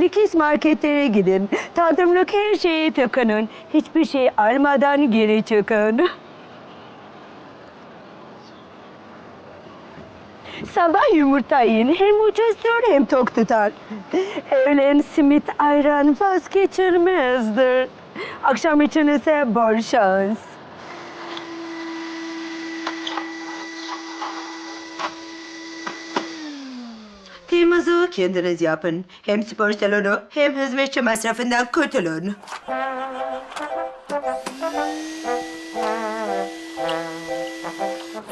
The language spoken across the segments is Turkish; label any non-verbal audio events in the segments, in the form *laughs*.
Dikis marketlere gidin. Tadımlık her şeyi takının. Hiçbir şey almadan geri çıkın. Sabah yumurta yiyin. Hem ucuzdur hem tok tutar. Öğlen simit ayran vazgeçilmezdir. Akşam için ise bol şans. Temizliği kendiniz yapın. Hem spor salonu hem hizmetçi masrafından kurtulun.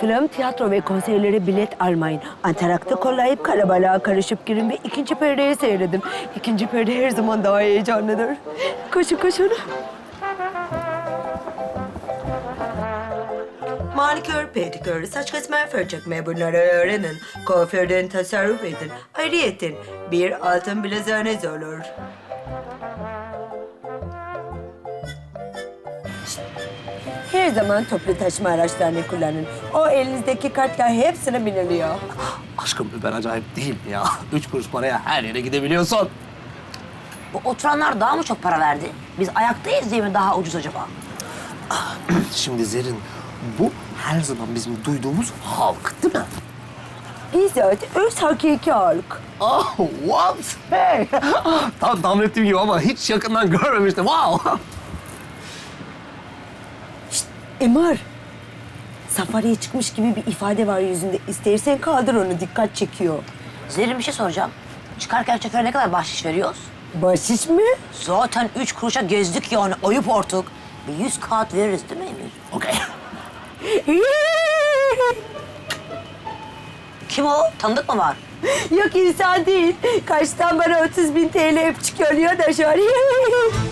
Film, tiyatro ve konserlere bilet almayın. Antarakta kollayıp kalabalığa karışıp girin ve ikinci perdeyi seyredin. İkinci perde her zaman daha heyecanlıdır. Koşun koşun. Manikür, pedikür, saç kesme, fön çekme bunları öğrenin. Kuaförden tasarruf edin. Ayrıyeten bir altın bilezeniz olur. Her zaman toplu taşıma araçlarını kullanın. O elinizdeki kartla hepsine biniliyor. Aşkım Uber acayip değil mi ya? Üç kuruş paraya her yere gidebiliyorsun. Bu oturanlar daha mı çok para verdi? Biz ayaktayız diye mi daha ucuz acaba? *clears throat* Şimdi Zerin, bu her zaman bizim duyduğumuz halk değil mi? Bizzat öz hakiki halk. Oh, what? Hey! *laughs* Tam tahmin ettiğim gibi ama hiç yakından görmemiştim. Wow! Emar. Safariye çıkmış gibi bir ifade var yüzünde. İstersen kaldır onu, dikkat çekiyor. Zerrin bir şey soracağım. Çıkarken şoföre ne kadar bahşiş veriyoruz? Bahşiş mi? Zaten üç kuruşa gezdik yani ayıp artık. Bir yüz kağıt veririz değil mi Emir? Okey. *laughs* Kim o? Tanıdık mı var? Yok insan değil. Kaçtan bana 30 bin TL öpücük yolluyor da şöyle. *laughs*